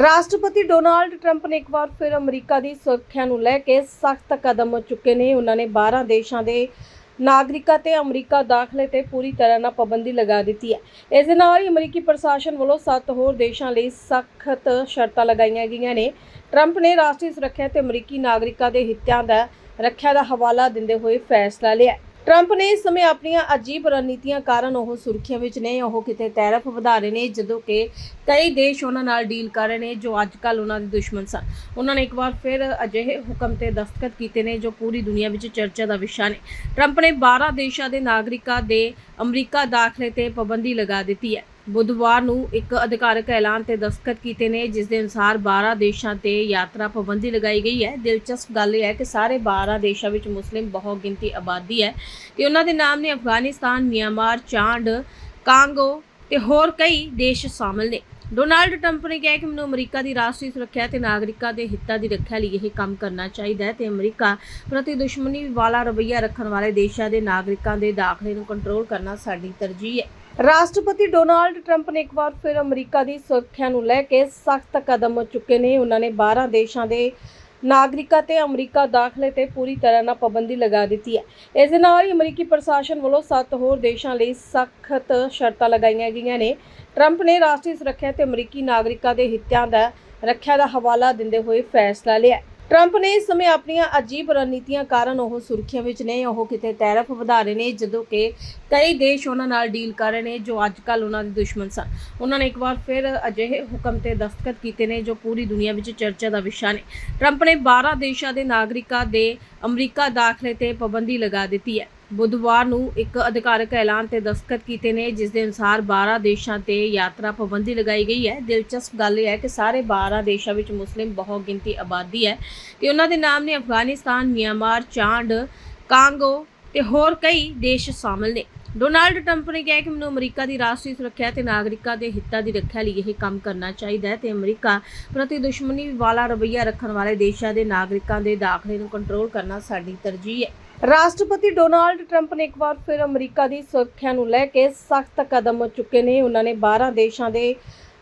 ਰਾਸ਼ਟਰਪਤੀ Donald Trump ਨੇ ਇੱਕ ਵਾਰ ਫਿਰ ਅਮਰੀਕਾ ਦੀ ਸੁਰੱਖਿਆ ਨੂੰ ਲੈ ਕੇ ਸਖਤ ਕਦਮ ਚੁੱਕੇ ਨੇ। ਉਹਨਾਂ ਨੇ 12 ਦੇਸ਼ਾਂ ਦੇ ਨਾਗਰਿਕਾਂ ਤੇ ਅਮਰੀਕਾ ਦਾਖਲੇ ਤੇ ਪੂਰੀ ਤਰ੍ਹਾਂ ਨਾਲ ਪਾਬੰਦੀ ਲਗਾ ਦਿੱਤੀ ਹੈ। ਇਸ ਦੇ ਨਾਲ ਹੀ ਅਮਰੀਕੀ ਪ੍ਰਸ਼ਾਸਨ ਵੱਲੋਂ ਸੱਤ ਹੋਰ ਦੇਸ਼ਾਂ ਲਈ ਸਖਤ ਸ਼ਰਤਾਂ ਲਗਾਈਆਂ ਗਈਆਂ ਨੇ। ਟਰੰਪ ਨੇ ਰਾਸ਼ਟਰੀ ਸੁਰੱਖਿਆ ਤੇ ਅਮਰੀਕੀ ਨਾਗਰਿਕਾਂ ਦੇ ਹਿੱਤਾਂ ਦਾ ਰੱਖਿਆ ਦਾ ਹਵਾਲਾ ਦਿੰਦੇ ਹੋਏ ਫੈਸਲਾ ਲਿਆ ਟਰੰਪ ਨੇ ਇਸ ਸਮੇਂ ਆਪਣੀਆਂ ਅਜੀਬ ਰਣਨੀਤੀਆਂ ਕਾਰਨ ਉਹ ਸੁਰੱਖਿਆ ਵਿੱਚ ਨੇ। ਉਹ ਕਿਤੇ ਤੈਰਫ ਵਧਾ ਰਹੇ ਨੇ, ਜਦੋਂ ਕਿ ਕਈ ਦੇਸ਼ ਉਹਨਾਂ ਨਾਲ ਡੀਲ ਕਰ ਰਹੇ ਨੇ, ਜੋ ਅੱਜ ਕੱਲ ਉਹਨਾਂ ਦੇ ਦੁਸ਼ਮਣ ਸਨ। ਉਹਨਾਂ ਨੇ ਇੱਕ ਵਾਰ ਫਿਰ ਅਜਿਹੇ ਹੁਕਮ ਤੇ ਦਸਤਖਤ ਕੀਤੇ ਨੇ, ਜੋ ਪੂਰੀ ਦੁਨੀਆ ਵਿੱਚ ਚਰਚਾ ਦਾ ਵਿਸ਼ਾ ਨੇ। ਟਰੰਪ ਨੇ 12 ਦੇਸ਼ਾਂ ਦੇ ਨਾਗਰਿਕਾਂ ਦੇ ਅਮਰੀਕਾ ਦਾਖਲੇ ਤੇ ਪਾਬੰਦੀ ਲਗਾ ਦਿੱਤੀ ਹੈ। ਬੁੱਧਵਾਰ ਨੂੰ ਇੱਕ ਅਧਿਕਾਰਕ ਐਲਾਨ ਤੇ ਦਸਤਖਤ ਕੀਤੇ ਨੇ, ਜਿਸ ਦੇ ਅਨੁਸਾਰ 12 ਦੇਸ਼ਾਂ ਤੇ ਯਾਤਰਾ ਪਾਬੰਦੀ ਲਗਾਈ ਗਈ ਹੈ। ਦਿਲਚਸਪ ਗੱਲ ਇਹ ਹੈ ਕਿ ਸਾਰੇ 12 ਦੇਸ਼ਾਂ ਵਿੱਚ ਮੁਸਲਿਮ ਬਹੁ ਗਿਣਤੀ ਆਬਾਦੀ ਹੈ ਤੇ ਉਹਨਾਂ ਦੇ ਨਾਮ ਨੇ ਅਫਗਾਨਿਸਤਾਨ, ਮਿਆਂਮਾਰ, ਚਾਂਡ, ਕਾਂਗੋ ਤੇ ਹੋਰ ਕਈ ਦੇਸ਼ ਸ਼ਾਮਲ ਨੇ। ਡੋਨਾਲਡ ਟਰੰਪ ਨੇ ਕਿਹਾ ਕਿ ਮੈਨੂੰ ਅਮਰੀਕਾ ਦੀ ਰਾਸ਼ਟਰੀ ਸੁਰੱਖਿਆ ਤੇ ਨਾਗਰਿਕਾਂ ਦੇ ਹਿੱਤਾਂ ਦੀ ਰੱਖਿਆ ਲਈ ਇਹ ਕੰਮ ਕਰਨਾ ਚਾਹੀਦਾ ਹੈ ਤੇ ਅਮਰੀਕਾ ਪ੍ਰਤੀ ਦੁਸ਼ਮਣੀ ਵਾਲਾ ਰਵੱਈਆ ਰੱਖਣ ਵਾਲੇ ਦੇਸ਼ਾਂ ਦੇ ਨਾਗਰਿਕਾਂ ਦੇ ਦਾਖਲੇ ਨੂੰ ਕੰਟਰੋਲ ਕਰਨਾ ਸਾਡੀ ਤਰਜੀਹ ਹੈ। ਰਾਸ਼ਟਰਪਤੀ ਡੋਨਾਲਡ ਟਰੰਪ ਨੇ ਇੱਕ ਵਾਰ ਫਿਰ ਅਮਰੀਕਾ ਦੀ ਸੁਰੱਖਿਆ ਨੂੰ ਲੈ ਕੇ ਸਖਤ ਕਦਮ ਚੁੱਕੇ ਨੇ। ਉਹਨਾਂ ਨੇ 12 ਦੇਸ਼ਾਂ ਦੇ ਨਾਗਰਿਕਾਂ ਤੇ ਅਮਰੀਕਾ ਦਾਖਲੇ ਤੇ ਪੂਰੀ ਤਰ੍ਹਾਂ ਨਾਲ ਪਾਬੰਦੀ ਲਗਾ ਦਿੱਤੀ ਹੈ। ਇਸ ਦੇ ਨਾਲ ਹੀ ਅਮਰੀਕੀ ਪ੍ਰਸ਼ਾਸਨ ਵੱਲੋਂ ਸੱਤ ਹੋਰ ਦੇਸ਼ਾਂ ਲਈ ਸਖਤ ਸ਼ਰਤਾਂ ਲਗਾਈਆਂ ਗਈਆਂ ਨੇ। ਟਰੰਪ ਨੇ ਰਾਸ਼ਟਰੀ ਸੁਰੱਖਿਆ ਤੇ ਅਮਰੀਕੀ ਨਾਗਰਿਕਾਂ ਦੇ ਹਿੱਤਾਂ ਦਾ ਰੱਖਿਆ ਦਾ ਹਵਾਲਾ ਦਿੰਦੇ ਹੋਏ ਫੈਸਲਾ ਲਿਆ ਟਰੰਪ ਨੇ ਇਸ ਸਮੇਂ ਆਪਣੀਆਂ ਅਜੀਬ ਰਣਨੀਤੀਆਂ ਕਾਰਨ ਉਹ ਸੁਰੱਖਿਆ ਵਿੱਚ ਨੇ, ਉਹ ਕਿਤੇ ਤੈਰਫ ਵਧਾ ਰਹੇ ਨੇ, ਜਦੋਂ ਕਿ ਕਈ ਦੇਸ਼ ਉਹਨਾਂ ਨਾਲ ਡੀਲ ਕਰ ਰਹੇ ਨੇ, ਜੋ ਅੱਜ ਕੱਲ ਉਹਨਾਂ ਦੇ ਦੁਸ਼ਮਣ ਸਨ। ਉਹਨਾਂ ਨੇ ਇੱਕ ਵਾਰ ਫਿਰ ਅਜਿਹੇ ਹੁਕਮ ਤੇ ਦਸਤਖਤ ਕੀਤੇ ਨੇ, ਜੋ ਪੂਰੀ ਦੁਨੀਆ ਵਿੱਚ ਚਰਚਾ ਦਾ ਵਿਸ਼ਾ ਨੇ। ਟਰੰਪ ਨੇ 12 ਦੇਸ਼ਾਂ ਦੇ ਨਾਗਰਿਕਾਂ ਦੇ ਅਮਰੀਕਾ ਦਾਖਲੇ ਤੇ ਪਾਬੰਦੀ ਲਗਾ ਦਿੱਤੀ ਹੈ। ਬੁੱਧਵਾਰ ਨੂੰ ਇੱਕ ਅਧਿਕਾਰਕ ਐਲਾਨ ਤੇ ਦਸਤਖਤ ਕੀਤੇ ਨੇ, ਜਿਸ ਦੇ ਅਨੁਸਾਰ 12 ਦੇਸ਼ਾਂ ਤੇ ਯਾਤਰਾ ਪਾਬੰਦੀ ਲਗਾਈ ਗਈ ਹੈ। ਦਿਲਚਸਪ ਗੱਲ ਇਹ ਹੈ ਕਿ ਸਾਰੇ 12 ਦੇਸ਼ਾਂ ਵਿੱਚ ਮੁਸਲਿਮ ਬਹੁ ਗਿਣਤੀ ਆਬਾਦੀ ਹੈ ਤੇ ਉਹਨਾਂ ਦੇ ਨਾਮ ਨੇ ਅਫਗਾਨਿਸਤਾਨ, ਮਿਆਂਮਾਰ ਚਾਂਡ ਕਾਂਗੋ ਤੇ ਹੋਰ ਕਈ ਦੇਸ਼ ਸ਼ਾਮਲ ਨੇ। ਡੋਨਾਲਡ ਟਰੰਪ ਨੇ ਕਿਹਾ ਕਿ ਮੈਨੂੰ ਅਮਰੀਕਾ ਦੀ ਰਾਸ਼ਟਰੀ ਸੁਰੱਖਿਆ ਤੇ ਨਾਗਰਿਕਾਂ ਦੇ ਹਿੱਤਾਂ ਦੀ ਰੱਖਿਆ ਲਈ ਇਹ ਕੰਮ ਕਰਨਾ ਚਾਹੀਦਾ ਹੈ ਤੇ ਅਮਰੀਕਾ ਪ੍ਰਤੀ ਦੁਸ਼ਮਣੀ ਵਾਲਾ ਰਵੱਈਆ ਰੱਖਣ ਵਾਲੇ ਦੇਸ਼ਾਂ ਦੇ ਨਾਗਰਿਕਾਂ ਦੇ ਦਾਖਲੇ ਨੂੰ ਕੰਟਰੋਲ ਕਰਨਾ ਸਾਡੀ ਤਰਜੀਹ ਹੈ। ਰਾਸ਼ਟਰਪਤੀ ਡੋਨਾਲਡ ਟਰੰਪ ਨੇ ਇੱਕ ਵਾਰ ਫਿਰ ਅਮਰੀਕਾ ਦੀ ਸੁਰੱਖਿਆ ਨੂੰ ਲੈ ਕੇ ਸਖਤ ਕਦਮ ਚੁੱਕੇ ਨੇ। ਉਹਨਾਂ ਨੇ 12 ਦੇਸ਼ਾਂ ਦੇ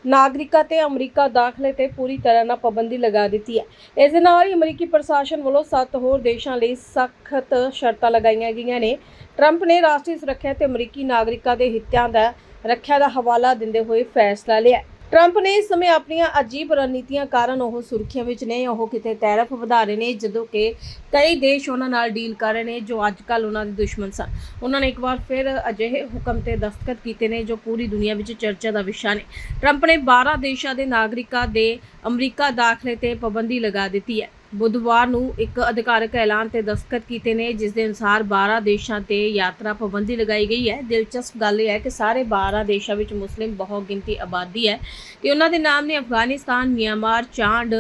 ਨਾਗਰਿਕਾਂ ਤੇ ਅਮਰੀਕਾ ਦਾਖਲੇ ਤੇ ਪੂਰੀ ਤਰ੍ਹਾਂ ਨਾਲ ਪਾਬੰਦੀ ਲਗਾ ਦਿੱਤੀ ਹੈ। ਇਸ ਦੇ ਨਾਲ ਹੀ ਅਮਰੀਕੀ ਪ੍ਰਸ਼ਾਸਨ ਵੱਲੋਂ ਸੱਤ ਹੋਰ ਦੇਸ਼ਾਂ ਲਈ ਸਖਤ ਸ਼ਰਤਾਂ ਲਗਾਈਆਂ ਗਈਆਂ ਨੇ। ਟਰੰਪ ਨੇ ਰਾਸ਼ਟਰੀ ਸੁਰੱਖਿਆ ਤੇ ਅਮਰੀਕੀ ਨਾਗਰਿਕਾਂ ਦੇ ਹਿੱਤਾਂ ਦਾ ਰੱਖਿਆ ਦਾ ਹਵਾਲਾ ਦਿੰਦੇ ਹੋਏ ਫੈਸਲਾ ਲਿਆ ਟਰੰਪ ਨੇ ਇਸ ਸਮੇਂ ਆਪਣੀਆਂ ਅਜੀਬ ਰਣਨੀਤੀਆਂ ਕਾਰਨ ਉਹ ਸੁਰੱਖਿਆ ਵਿੱਚ ਨੇ, ਉਹ ਕਿਤੇ ਤੈਰਫ ਵਧਾ ਰਹੇ ਨੇ, ਜਦੋਂ ਕਿ ਕਈ ਦੇਸ਼ ਉਹਨਾਂ ਨਾਲ ਡੀਲ ਕਰ ਰਹੇ ਨੇ, ਜੋ ਅੱਜ ਕੱਲ ਉਹਨਾਂ ਦੇ ਦੁਸ਼ਮਣ ਸਨ। ਉਹਨਾਂ ਨੇ ਇੱਕ ਵਾਰ ਫਿਰ ਅਜਿਹੇ ਹੁਕਮ ਤੇ ਦਸਤਖਤ ਕੀਤੇ ਨੇ, ਜੋ ਪੂਰੀ ਦੁਨੀਆ ਵਿੱਚ ਚਰਚਾ ਦਾ ਵਿਸ਼ਾ ਨੇ। ਟਰੰਪ ਨੇ 12 ਦੇਸ਼ਾਂ ਦੇ ਨਾਗਰਿਕਾਂ ਦੇ ਅਮਰੀਕਾ ਦਾਖਲੇ ਤੇ ਪਾਬੰਦੀ ਲਗਾ ਦਿੱਤੀ ਹੈ। ਬੁੱਧਵਾਰ ਨੂੰ ਇੱਕ ਅਧਿਕਾਰਕ ਐਲਾਨ ਤੇ ਦਸਤਖਤ ਕੀਤੇ ਨੇ, ਜਿਸ ਦੇ ਅਨੁਸਾਰ 12 ਦੇਸ਼ਾਂ ਤੇ ਯਾਤਰਾ ਪਾਬੰਦੀ ਲਗਾਈ ਗਈ ਹੈ। ਦਿਲਚਸਪ ਗੱਲ ਇਹ ਹੈ ਕਿ ਸਾਰੇ 12 ਦੇਸ਼ਾਂ ਵਿੱਚ ਮੁਸਲਿਮ ਬਹੁ ਗਿਣਤੀ ਆਬਾਦੀ ਹੈ ਤੇ ਉਹਨਾਂ ਦੇ ਨਾਮ ਨੇ ਅਫਗਾਨਿਸਤਾਨ, ਮਿਆਂਮਾਰ, ਚਾਂਡ,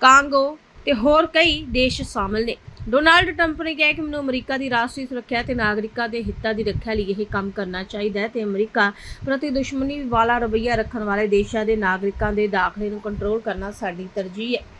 ਕਾਂਗੋ ਤੇ ਹੋਰ ਕਈ ਦੇਸ਼ ਸ਼ਾਮਲ ਨੇ। ਡੋਨਾਲਡ ਟਰੰਪ ਨੇ ਕਿਹਾ ਕਿ ਮੈਨੂੰ ਅਮਰੀਕਾ ਦੀ ਰਾਸ਼ਟਰੀ ਸੁਰੱਖਿਆ ਤੇ ਨਾਗਰਿਕਾਂ ਦੇ ਹਿੱਤਾਂ ਦੀ ਰੱਖਿਆ ਲਈ ਇਹ ਕੰਮ ਕਰਨਾ ਚਾਹੀਦਾ ਹੈ ਤੇ ਅਮਰੀਕਾ ਪ੍ਰਤੀ ਦੁਸ਼ਮਣੀ ਵਾਲਾ ਰਵੱਈਆ ਰੱਖਣ ਵਾਲੇ ਦੇਸ਼ਾਂ ਦੇ ਨਾਗਰਿਕਾਂ ਦੇ ਦਾਖਲੇ ਨੂੰ ਕੰਟਰੋਲ ਕਰਨਾ ਸਾਡੀ ਤਰਜੀਹ ਹੈ।